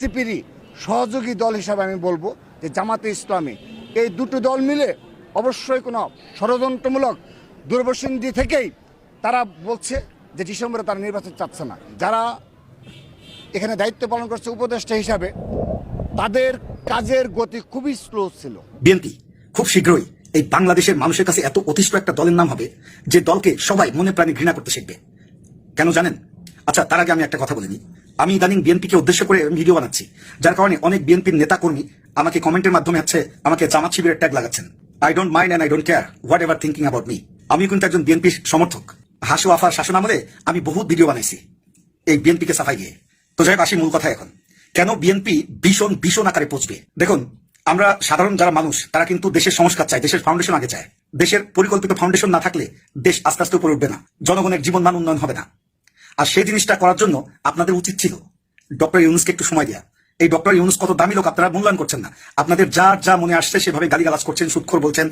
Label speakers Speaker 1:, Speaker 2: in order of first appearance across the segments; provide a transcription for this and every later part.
Speaker 1: সিপিরই সহযোগী দল হিসাবে আমি বলব যে জামাতে ইসলামী। এই দুটো দল মিলে অবশ্যই কোনো ষড়যন্ত্রমূলক দূরবর্ষিন্দি থেকেই তারা বলছে যে ডিসেম্বরে তারা নির্বাচন চাচ্ছে না। যারা এখানে দায়িত্ব পালন করছে উপদেষ্টা হিসাবে, তাদের কাজের গতি খুবই স্লো ছিল।
Speaker 2: বিএনপি খুব শীঘ্রই এই বাংলাদেশের মানুষের কাছে এত অতিষ্ঠ একটা দলের নাম হবে যে দলকে সবাই মনে প্রাণে ঘৃণা করতে শিখবে। কেন জানেন? আচ্ছা তার আগে আমি একটা কথা বলিনি আমি ইদানিং বিএনপিকে উদ্দেশ্য করে ভিডিও বানাচ্ছি। যার কারণে অনেক বিএনপির নেতা কর্মী আমাকে কমেন্টের মাধ্যমে হচ্ছে আমাকে জামাত শিবিরের ট্যাগ লাগাচ্ছেন। I don't mind and I don't care what ever thinking about me আমি কিন্তু একজন বিএনপির সমর্থক। হাসু আফার শাসন আমলে আমি বহুত ভিডিও বানাইছি এই বিএনপিকে সাফাই গিয়ে তো যাই আসি মূল কথা এখন। কেন বিএনপি ভীষণ ভীষণ আকারে পৌঁছবে দেখুন, আমরা সাধারণ যারা মানুষ, তারা কিন্তু দেশের সংস্কার চায়, দেশের ফাউন্ডেশন আগে চায়। দেশের পরিকল্পিত ফাউন্ডেশন না থাকলে দেশ আস্তে আস্তে উপরে উঠবে না। জনগণের জীবন মান উন্নয়ন হবে না। আর সেই জিনিসটা করার জন্য আপনাদের উচিত ছিল। ডক্টর ইউনুসকে একটু সময় দেওয়া এই ডক্টর ইউনুস কত দামি লোক, আপনারা মূল্যায়ন করছেন না। আপনাদের যার যা মনে আসছে সেভাবে গালিগালাজ করছেন, সুৎখর বলছেন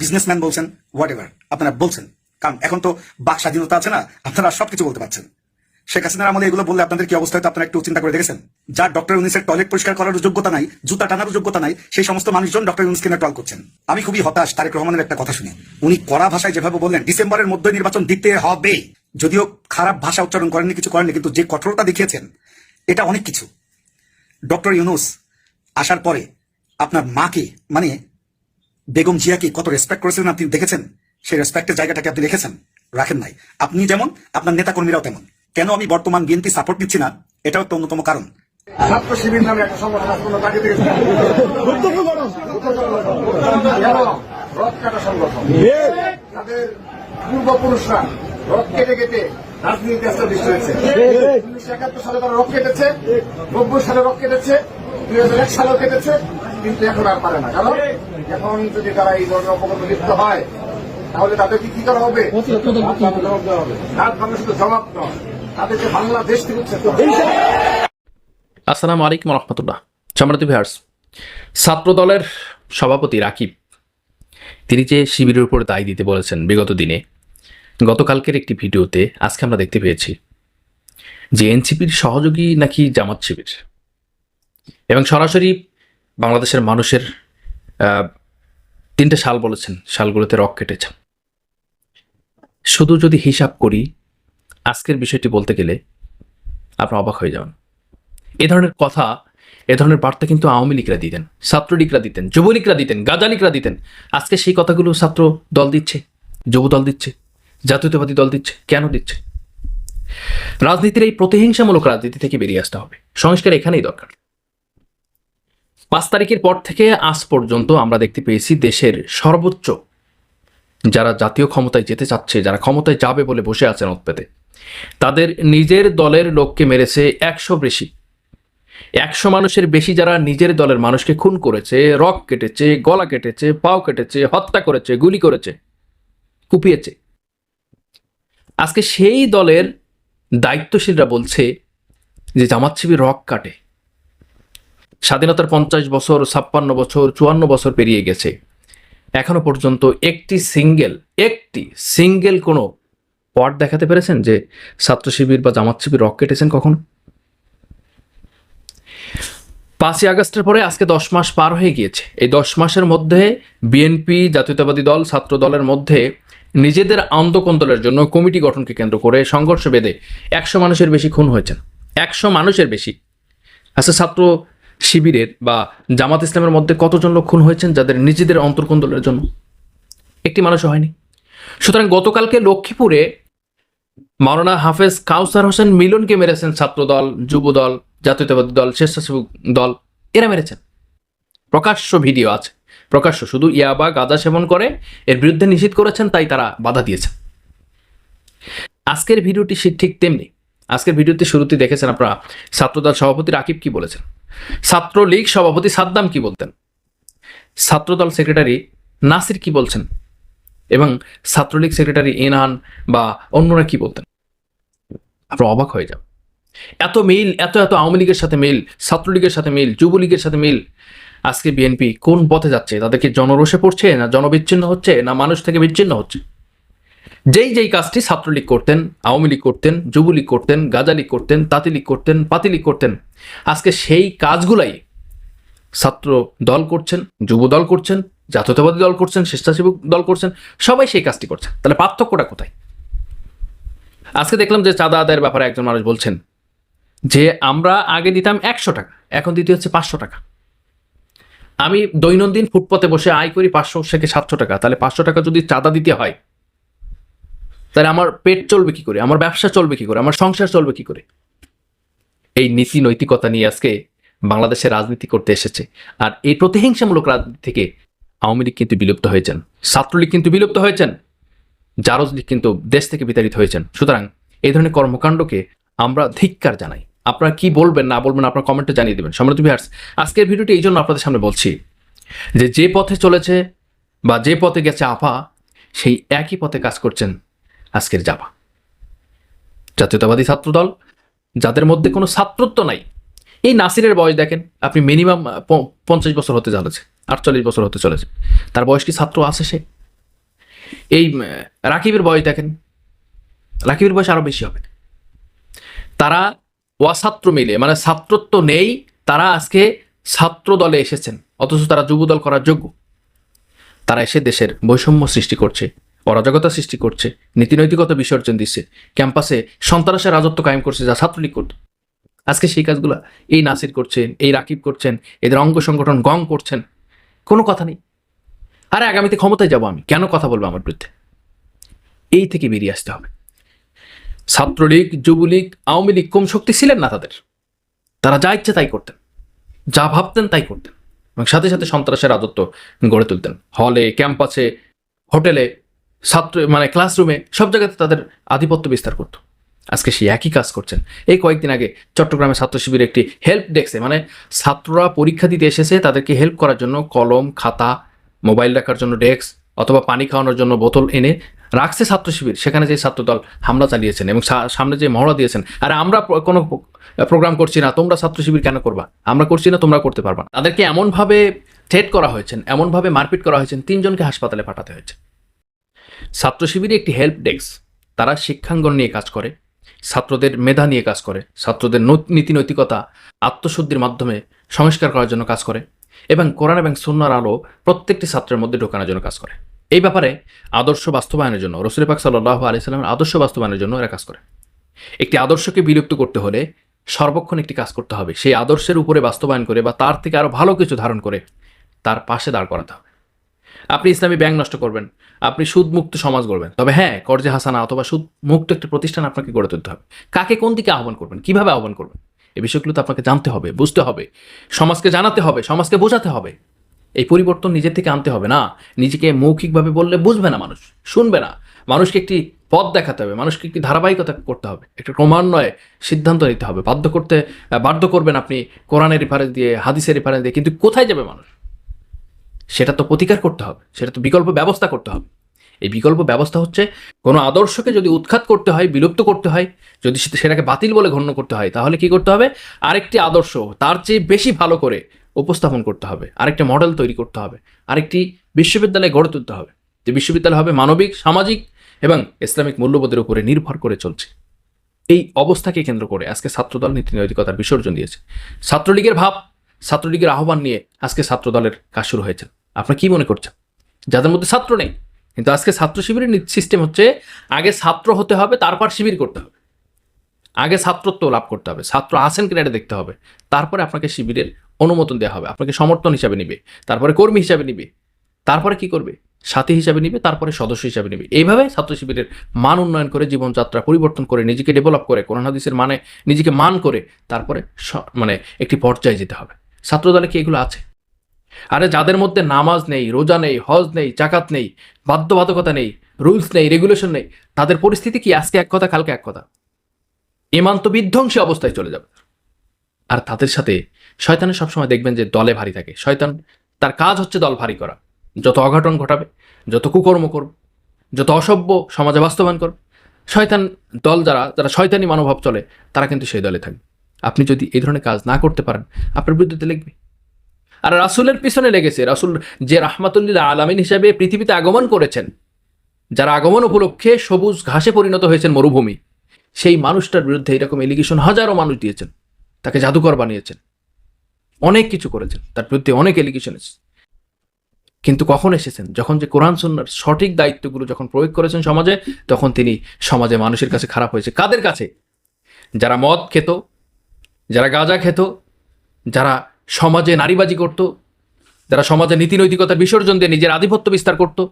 Speaker 2: বিজনেসম্যান বলছেন হোয়াট এভার আপনারা বলছেন। কারণ এখন তো বাক স্বাধীনতা আছে না, আপনারা সবকিছু বলতে পারছেন। শেখ হাসিনার আমলে এগুলো বললে আপনাদের কি অবস্থা হতো আপনারা একটু চিন্তা করে দেখেছেন? যার ডক্টর ইউনিসের টয়লেট পরিষ্কার করার যোগ্যতা নাই, জুতা টানার যোগ্যতা নাই, সেই সমস্ত মানুষজন ডক্টর ইউনিসকে নিয়ে টল করছেন। আমি খুবই হতাশ, তারেক রহমানের একটা কথা শুনে। উনি কড়া ভাষায় যেভাবে বললেন, ডিসেম্বরের মধ্যে নির্বাচন দিতে হবে। যদিও খারাপ ভাষা উচ্চারণ করেননি কিছু করেননি কিন্তু যে কঠোরতা দেখিয়েছেন এটা অনেক কিছু। ডক্টর ইউনুস আসার পরে আপনার মাকে মানে বেগম জিয়াকে কত রেসপেক্ট করেছিলেন আপনি দেখেছেন? সেই রেসপেক্টের জায়গাটাকে আপনি রেখেছেন রাখেন নাই। আপনি যেমন আপনার নেতাকর্মীরাও তেমন। কেন আমি বর্তমান বিএনপি সাপোর্ট দিচ্ছি না এটাও একটা অন্যতম কারণ।
Speaker 1: ছাত্র শিবির নামে একটা সংগঠন আছে, তাকে দেখেছেন? রথ কাটা সংগঠন। তাদের পূর্বপুরুষরা রথ কেটে কেটে রাজনীতিতে এস্টাবলিশ হয়েছে। উনিশশো একাত্তর সালে তারা রথ কেটেছে নব্বই সালে রথ কেটেছে দুই হাজার এক সালেও কেটেছে কিন্তু এখন আর পারে না। কারণ এখন যদি তারা এই ধরনের অপকর্ম লিপ্ত হয়, তাহলে তাদেরকে কি করা হবে? তার মানে শুধু জবাব নয়, তাদেরকে বাংলাদেশ থেকে উচ্ছেদ।
Speaker 3: আসসালামু আলাইকুম রহমতুল্লাহ। সম্মানিত ভিউয়ার্স ছাত্র দলের সভাপতি রাকিব, তিনি যে শিবিরের উপর দায় দিতে বলেছেন বিগত দিনে গতকালকের একটি ভিডিওতে আজকে আমরা দেখতে পেয়েছি যে এনসিপির সহযোগী নাকি জামাত শিবির। এবং সরাসরি বাংলাদেশের মানুষের তিনটে সাল বলেছেন সালগুলোতে রক কেটেছেন। শুধু যদি হিসাব করি, আজকের বিষয়টি বলতে গেলে আপনার অবাক হয়ে যাবেন। এ ধরনের কথা, এ ধরনের বার্তা কিন্তু আওয়ামী লীগরা দিতেন, ছাত্রলীগরা দিতেন, যুবলীগরা দিতেন, গাজালীগরা দিতেন। আজকে সেই কথাগুলো ছাত্র দল দিচ্ছে যুব দল দিচ্ছে। জাতীয়তাবাদী দল দিচ্ছে? কেন দিচ্ছে? রাজনীতির এই প্রতিহিংসামূলক রাজনীতি থেকে বেরিয়ে আসতে হবে। সংস্কার এখানেই দরকার। পাঁচ তারিখের পর থেকে আজ পর্যন্ত আমরা দেখতে পেয়েছি দেশের সর্বোচ্চ যারা জাতীয় ক্ষমতায় যেতে চাচ্ছে, যারা ক্ষমতায় যাবে বলে বসে আছেন পেতে তাদের নিজের দলের লোককে মেরেছে একশো বেশি। একশো মানুষের বেশি যারা নিজের দলের মানুষকে খুন করেছে রক কেটেছে, গলা কেটেছে, পাও কেটেছে, হত্যা করেছে, গুলি করেছে, কুপিয়েছে। আজকে সেই দলের দায়িত্বশীলরা বলছে যে জামাত শিবির রক কাটে। স্বাধীনতার পঞ্চাশ বছর, ছাপ্পান্ন বছর, চুয়ান্ন বছর পেরিয়ে গেছে। এখনও পর্যন্ত একটি সিঙ্গেল একটি সিঙ্গেল কোনো পট দেখাতে পেরেছেন যে ছাত্র শিবির বা জামাত শিবির রক কেটেছেন কখনো? পাঁচই আগস্টের পরে আজকে দশ মাস পার হয়ে গিয়েছে। এই দশ মাসের মধ্যে বিএনপি, জাতীয়তাবাদী দল, ছাত্র দলের মধ্যে নিজেদের আন্দোলনের জন্য কমিটি গঠনকে কেন্দ্র করে সংঘর্ষ বেঁধে একশো মানুষের বেশি খুন হয়েছেন। একশো মানুষের বেশি। আচ্ছা ছাত্র শিবিরের বা জামাত ইসলামের মধ্যে কতজন লোক খুন হয়েছেন যাদের নিজেদের অন্তর্কন্দলের জন্য? একটি মানুষও হয়নি। সুতরাং গতকালকে লক্ষ্মীপুরে মাওলানা হাফেজ কাউসার হোসেন মিলনকে মেরেছেন ছাত্রদল, যুবদল, জাতীয়তাবাদী দল, স্বেচ্ছাসেবক দল। এরা মেরেছেন। প্রকাশ্য ভিডিও আছে। প্রকাশ্য, শুধু ইয়াবা গাঁজা সেবন করে, এর বিরুদ্ধে নিষিদ্ধ করেছেন, তাই তারা বাধা দিয়েছেন। আজকের ভিডিওটি ঠিক তেমনি। আজকের ভিডিওতে শুরুতে দেখেছেন আপনারা, ছাত্রদল সভাপতি রাকিব কি বলেছেন? ছাত্রলীগ সভাপতি সাদ্দাম কি বলতেন? ছাত্রদল সেক্রেটারি নাসির কি বলছেন? এবং ছাত্রলীগ সেক্রেটারি এনান বা অন্যরা কি বলতেন? আপনারা অবাক হয়ে যান। এত মিল, এত এত আওয়ামী লীগের সাথে মিল, ছাত্রলীগের সাথে মিল, যুবলীগের সাথে মিল আজকে বিএনপি কোন পথে যাচ্ছে? তাদেরকে জনরোষে পড়ছে না জনবিচ্ছিন্ন হচ্ছে, না মানুষ থেকে বিচ্ছিন্ন হচ্ছে? যেই যেই কাজটি ছাত্রলীগ করতেন, আওয়ামী লীগ করতেন, যুবলীগ করতেন, গাজা লীগ করতেন তাঁতিলীগ করতেন পাতিলীগ করতেন, আজকে সেই কাজগুলাই ছাত্র দল করছেন, যুব দল করছেন, জাতীয়তাবাদী দল করছেন, স্বেচ্ছাসেবক দল করছেন, সবাই সেই কাজটি করছে। তাহলে পার্থক্যটা কোথায়? আজকে দেখলাম যে চাঁদা আদায়ের ব্যাপারে একজন মানুষ বলছেন যে, আমরা আগে দিতাম একশো টাকা, এখন দিতে হচ্ছে পাঁচশো টাকা। আমি দৈনন্দিন ফুটপথে বসে আয় করি পাঁচশো থেকে সাতশো টাকা। তাহলে পাঁচশো টাকা যদি চাঁদা দিতে হয়, তাহলে আমার পেট চলবে কি করে? আমার ব্যবসা চলবে কি করে? আমার সংসার চলবে কি করে? এই নীতি নৈতিকতা নিয়ে আজকে বাংলাদেশে রাজনীতি করতে এসেছে। আর এই প্রতিহিংসামূলক রাজনীতি থেকে আওয়ামী লীগ কিন্তু বিলুপ্ত হয়েছেন। ছাত্রলীগ কিন্তু বিলুপ্ত হয়েছেন। জারজ লীগ কিন্তু দেশ থেকে বিতাড়িত হয়েছেন। সুতরাং এই ধরনের কর্মকাণ্ডকে আমরা ধিক্কার জানাই। আপনারা কি বলবেন, না বলবেন, আপনার কমেন্টে জানিয়ে দেবেন। সম্রাট ভিহার্স আজকের ভিডিওটি এই জন্য আপনাদের সামনে বলছি যে যে পথে চলেছে বা যে পথে গেছে আপা, সেই একই পথে কাজ করছেন আজকের জাপা। জাতীয়তাবাদী ছাত্রদল, যাদের মধ্যে কোনো ছাত্রত্ব নাই। এই নাসিরের বয়স দেখেন, আপনি মিনিমাম পঞ্চাশ বছর হতে চলেছে, আটচল্লিশ বছর হতে চলেছে। তার বয়স কি ছাত্র আছে সে? এই রাকিবের বয়স দেখেন, রাকিবের বয়স আরও বেশি হবে। তারা অছাত্র মিলে মানে ছাত্রত্ব নেই, তারা আজকে ছাত্র দলে এসেছেন, অথচ তারা যুবদল করার যোগ্য। তারা এসে দেশের বৈষম্য সৃষ্টি করছে, অরাজকতা সৃষ্টি করছে, নীতিনৈতিকতা বিসর্জন দিচ্ছে, ক্যাম্পাসে সন্ত্রাসের রাজত্ব কায়েম করছে যা ছাত্রলীগ করত। আজকে সেই কাজগুলো এই নাসির করছেন, এই রাকিব করছেন, এদের অঙ্গ সংগঠন গং করছেন, কোনো কথা নেই। আরে আগামীতে ক্ষমতায় যাব আমি, কেন কথা বলব আমার বিরুদ্ধে? এই থেকে বেরিয়ে আসতে হবে। ছাত্রলীগ, যুবলীগ, আওয়ামী লীগ কম শক্তি ছিলেন না তাদের। তারা যা ইচ্ছে তাই করতেন, যা ভাবতেন তাই করতেন এবং সাথে সাথে সন্ত্রাসের রাজত্ব গড়ে তুলতেন। হলে, ক্যাম্পাসে, হোটেলে, ছাত্র মানে ক্লাসরুমে, সব জায়গাতে তাদের আধিপত্য বিস্তার করতো। আজকে সে একই কাজ করছেন। এই কয়েকদিন আগে চট্টগ্রামে ছাত্র শিবির একটি হেল্প ডেস্কে মানে ছাত্ররা পরীক্ষা দিতে এসেছে, তাদেরকে হেল্প করার জন্য কলম, খাতা, মোবাইল রাখার জন্য ডেস্ক অথবা পানি খাওয়ানোর জন্য বোতল এনে রাখছে ছাত্র শিবির, সেখানে যে ছাত্রদল হামলা চালিয়েছেন এবং সামনে যে মহড়া দিয়েছেন। আর আমরা কোনো প্রোগ্রাম করছি না, তোমরা ছাত্র শিবির কেন করবা? আমরা করছি না, তোমরা করতে পারবা তাদেরকে এমনভাবে থ্রেট করা হয়েছেন, এমনভাবে মারপিট করা হয়েছেন, তিনজনকে হাসপাতালে পাঠাতে হয়েছে। ছাত্র শিবিরে একটি হেল্প ডেস্ক তারা শিক্ষাঙ্গন নিয়ে কাজ করে, ছাত্রদের মেধা নিয়ে কাজ করে, ছাত্রদের নীতি নৈতিকতা, আত্মশুদ্ধির মাধ্যমে সংস্কার করার জন্য কাজ করে এবং কোরআন এবং সুন্নার আলো প্রত্যেকটি ছাত্রের মধ্যে ঢোকানোর জন্য কাজ করে। এই ব্যাপারে আদর্শ বাস্তবায়নের জন্য রসুল পাক সাল্লাহ আলিয়াল্লামের আদর্শ বাস্তবায়নের জন্য এরা কাজ করে। একটি আদর্শকে বিলুপ্ত করতে হলে সর্বক্ষণ একটি কাজ করতে হবে। সেই আদর্শের উপরে বাস্তবায়ন করে বা তার থেকে আরও ভালো কিছু ধারণ করে তার পাশে দাঁড় করাতে হবে। আপনি ইসলামী ব্যাংক নষ্ট করবেন, আপনি সুদমুক্ত সমাজ গড়বেন। তবে হ্যাঁ কর্জে হাসানা অথবা সুদ মুক্ত একটি প্রতিষ্ঠান আপনাকে গড়ে তুলতে হবে। কাকে কোন দিকে আহ্বান করবেন, কীভাবে আহ্বান করবেন এই বিষয়গুলো তো আপনাকে জানতে হবে, বুঝতে হবে, সমাজকে জানাতে হবে, সমাজকে বোঝাতে হবে। এই পরিবর্তন নিজের থেকে আনতে হবে না। নিজেকে মৌখিকভাবে বললে বুঝবে না মানুষ, শুনবে না। মানুষকে একটি পথ দেখাতে হবে, মানুষকে একটি ধারাবাহিকতা করতে হবে, একটা ক্রমান্বয়ে সিদ্ধান্ত নিতে হবে। বাধ্য করতে বাধ্য করবেন আপনি কোরআনের রেফারেন্স দিয়ে, হাদিসের রেফারেন্স দিয়ে, কিন্তু কোথায় যাবে মানুষ? সেটা তো প্রতিকার করতে হবে, সেটা তো বিকল্প ব্যবস্থা করতে হবে। এই বিকল্প ব্যবস্থা হচ্ছে, কোনো আদর্শকে যদি উৎখাত করতে হয়, বিলুপ্ত করতে হয়, যদি সেটাকে বাতিল বলে গণ্য করতে হয়, তাহলে কি করতে হবে? আরেকটি আদর্শ, তার চেয়ে বেশি ভালো করে উপস্থাপন করতে হবে, আরেকটা মডেল তৈরি করতে হবে, আরেকটি বিশ্ববিদ্যালয় গড়ে তুলতে হবে। যে বিশ্ববিদ্যালয় হবে মানবিক, সামাজিক এবং ইসলামিক মূল্যবোধের উপরে নির্ভর করে চলছে। এই অবস্থাকে কেন্দ্র করে আজকে ছাত্রদল নীতি নৈতিকতার বিসর্জন দিয়েছে। ছাত্রলীগের ভাব, ছাত্রলীগের আহ্বান নিয়ে আজকে ছাত্রদলের কাজ শুরু হয়েছে। আপনার কি মনে করছেন? যাদের মধ্যে ছাত্র নেই, কিন্তু আজকে ছাত্র শিবিরের সিস্টেম হচ্ছে, আগে ছাত্র হতে হবে, তারপর শিবির করতে হবে। আগে ছাত্রত্ব লাভ করতে হবে, ছাত্র আছেন কিনা এটা দেখতে হবে, তারপরে আপনাকে শিবিরের অনুমোদন দেওয়া হবে। আপনাকে সমর্থন হিসাবে নিবে, তারপরে কর্মী হিসাবে নিবে, তারপরে কি করবে? সাথী হিসাবে নিবে, তারপরে সদস্য হিসাবে নিবে। এইভাবে ছাত্র শিবিরের মান উন্নয়ন করে, জীবনযাত্রা পরিবর্তন করে, নিজেকে ডেভেলপ করে, কোরআন হাদিসের মানে নিজেকে মান করে, তারপরে মানে একটি পর্যায়ে যেতে হবে। ছাত্রদলে কি এগুলো আছে? আরে যাদের মধ্যে নামাজ নেই, রোজা নেই, হজ নেই জাকাত নেই, বাধ্যবাধকতা নেই, রুলস নেই, রেগুলেশন নেই, তাদের পরিস্থিতি কি? আজকে এক কথা, কালকে এক কথা। ইমান তো বিধ্বংসী অবস্থায় চলে যাবে। আর তাদের সাথে শয়তানের সবসময় দেখবেন যে দলে ভারী থাকে। শয়তান, তার কাজ হচ্ছে দল ভারী করা। যত অঘটন ঘটাবে, যত কুকর্ম করবে, যত অসভ্য সমাজে বাস্তবায়ন করবে, শয়তান দল যারা যারা শয়তানি মনোভাব চলে, তারা কিন্তু সেই দলে থাকবে। আপনি যদি এই ধরনের কাজ না করতে পারেন, আপনার বিরুদ্ধে লিখবে। আর রাসুলের পিছনে লেগেছে, রাসুল যে রাহমাতুল্লিল্লাহ আলামিন হিসাবে পৃথিবীতে আগমন করেছেন, যারা আগমন উপলক্ষে সবুজ ঘাসে পরিণত হয়েছেন মরুভূমি, সেই মানুষটার বিরুদ্ধে এরকম এলিগেশন হাজারো মানুষ দিয়েছেন। তাকে জাদুকর বানিয়েছেন। অনেক কিছু করেছেন, তার বিরুদ্ধে অনেক এলিগেশন এসেছে কিন্তু কখন এসেছেন? যখন যে কোরআন সুন্নার সঠিক দায়িত্বগুলো যখন প্রয়োগ করেছেন সমাজে, তখন তিনি সমাজে মানুষের কাছে খারাপ হয়েছে। কাদের কাছে? যারা মদ খেত, যারা গাঁজা খেত, যারা সমাজে নারীবাজি করত, যারা সমাজে নীতি নৈতিকতার বিসর্জন দিয়ে নিজের আধিপত্য বিস্তার করত,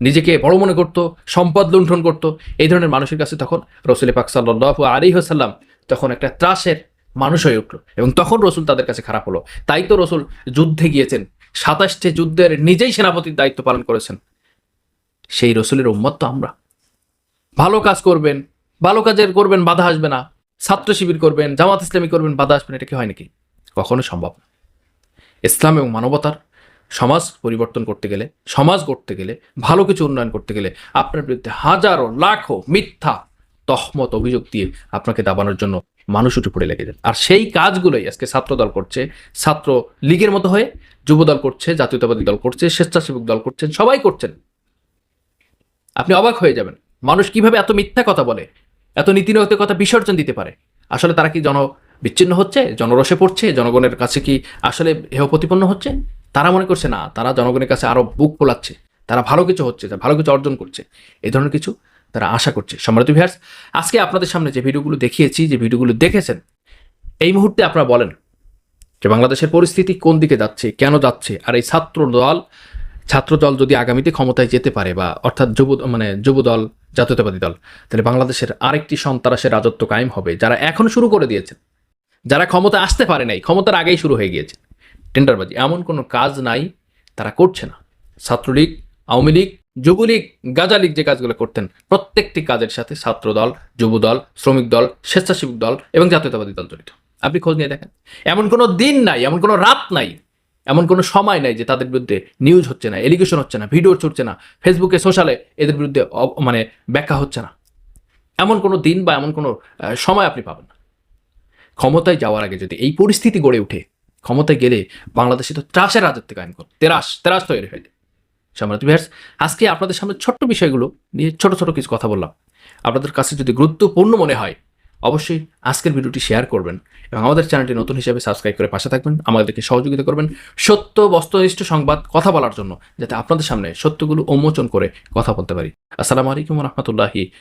Speaker 3: নিজেকে বড় মনে করত, সম্পদ লুণ্ঠন করত, এই ধরনের মানুষের কাছে তখন রসুল পাক সাল্লাহ আলী হাসাল্লাম তখন একটা ত্রাসের মানুষ হয়ে উঠল। এবং তখন রসুল তাদের কাছে খারাপ হলো। তাই তো রসুল যুদ্ধে গিয়েছেন। সাতাশটি যুদ্ধের নিজেই সেনাপতির দায়িত্ব পালন করেছেন। সেই রসুলের উম্মত তো আমরা। ভালো কাজ করবেন, ভালো কাজের করবেন, বাধা আসবে না। ছাত্র শিবির করবেন, জামাত ইসলামী করবেন, বাধা আসবে না। এটা কি হয় নাকি? কখনো সম্ভব না। ইসলাম এবং মানবতার সমাজ পরিবর্তন করতে গেলে, সমাজ করতে গেলে, ভালো কিছু উন্নয়ন করতে গেলে আপনার বিরুদ্ধে হাজারো, লাখো মিথ্যা তহমত অভিযোগ দিয়ে আপনাকে দাবানোর জন্য মানুষ উঠে পড়ে লেগে যায়। আর সেই কাজগুলোই আজকে ছাত্র দল করছে। ছাত্র লীগের মতো হয়ে যুব দল করছে, জাতীয়তাবাদী দল করছে, স্বেচ্ছাসেবক দল করছেন সবাই করছেন। আপনি অবাক হয়ে যাবেন। মানুষ কীভাবে এত মিথ্যা কথা বলে, এত নীতিনৈতিক কথা বিসর্জন দিতে পারে? আসলে তারা কি জন বিচ্ছিন্ন হচ্ছে জনরসে পড়ছে, জনগণের কাছে কি আসলে হেয় প্রতিপন্ন হচ্ছে? তারা মনে করছে, না, তারা জনগণের কাছে আরও বুক ফোলাচ্ছে, তারা ভালো কিছু হচ্ছে ভালো কিছু অর্জন করছে। এই ধরনের কিছু তারা আশা করছে। সম্রাট ভিহার্স আজকে আপনাদের সামনে যে ভিডিওগুলো দেখিয়েছি, যে ভিডিওগুলো দেখেছেন, এই মুহূর্তে আপনারা বলেন যে বাংলাদেশের পরিস্থিতি কোন দিকে যাচ্ছে, কেন যাচ্ছে, আর এই ছাত্র দল ছাত্র দল যদি আগামীতে ক্ষমতায় যেতে পারে বা অর্থাৎ যুব মানে যুব দল জাতীয়তাবাদী দল, তাহলে বাংলাদেশের আরেকটি সন্ত্রাসের রাজত্ব কায়েম হবে, যারা এখন শুরু করে দিয়েছেন যারা ক্ষমতা আসতে পারে নাই, ক্ষমতার আগেই শুরু হয়ে গিয়েছে। টেন্ডারবাজি, এমন কোনো কাজ নাই, তারা করছে না। ছাত্রলীগ, আওয়ামী লীগ যুবলীগ গাজা লীগ যে কাজগুলো করতেন, প্রত্যেকটি কাজের সাথে ছাত্র দল যুব দল শ্রমিক দল স্বেচ্ছাসেবক দল এবং জাতীয়তাবাদী দল জড়িত। আপনি খোঁজ নিয়ে দেখেন। এমন কোনো দিন নাই, এমন কোনো রাত নাই, এমন কোনো সময় নাই যে তাদের বিরুদ্ধে নিউজ হচ্ছে না এলিগেশন হচ্ছে না ভিডিও ছুটছে না ফেসবুকে সোশ্যালে এদের বিরুদ্ধে মানে ব্যাখ্যা হচ্ছে না। এমন কোনো দিন বা এমন কোনো সময় আপনি পাবেন না। ক্ষমতায় যাওয়ার আগে যদি এই পরিস্থিতি গড়ে ওঠে, ক্ষমতায় গেলে বাংলাদেশে তো ত্রাসের রাজত্ব কায়েম করবে, তেরাস তেরাস তৈরি হয়ে যায়। সম্রাট ভিয়ার্স আজকে আপনাদের সামনে ছোট্ট বিষয়গুলো নিয়ে ছোট ছোট কিছু কথা বললাম। আপনাদের কাছে যদি গুরুত্বপূর্ণ মনে হয়, অবশ্যই আজকের ভিডিওটি শেয়ার করবেন এবং আমাদের চ্যানেলটি নতুন হিসেবে সাবস্ক্রাইব করে পাশে থাকবেন, আমাদেরকে সহযোগিতা করবেন সত্য, বস্তুনিষ্ঠ সংবাদ, কথা বলার জন্য, যাতে আপনাদের সামনে সত্যগুলো উন্মোচন করে কথা বলতে পারি। আসসালামু আলাইকুম রহমতুল্লাহি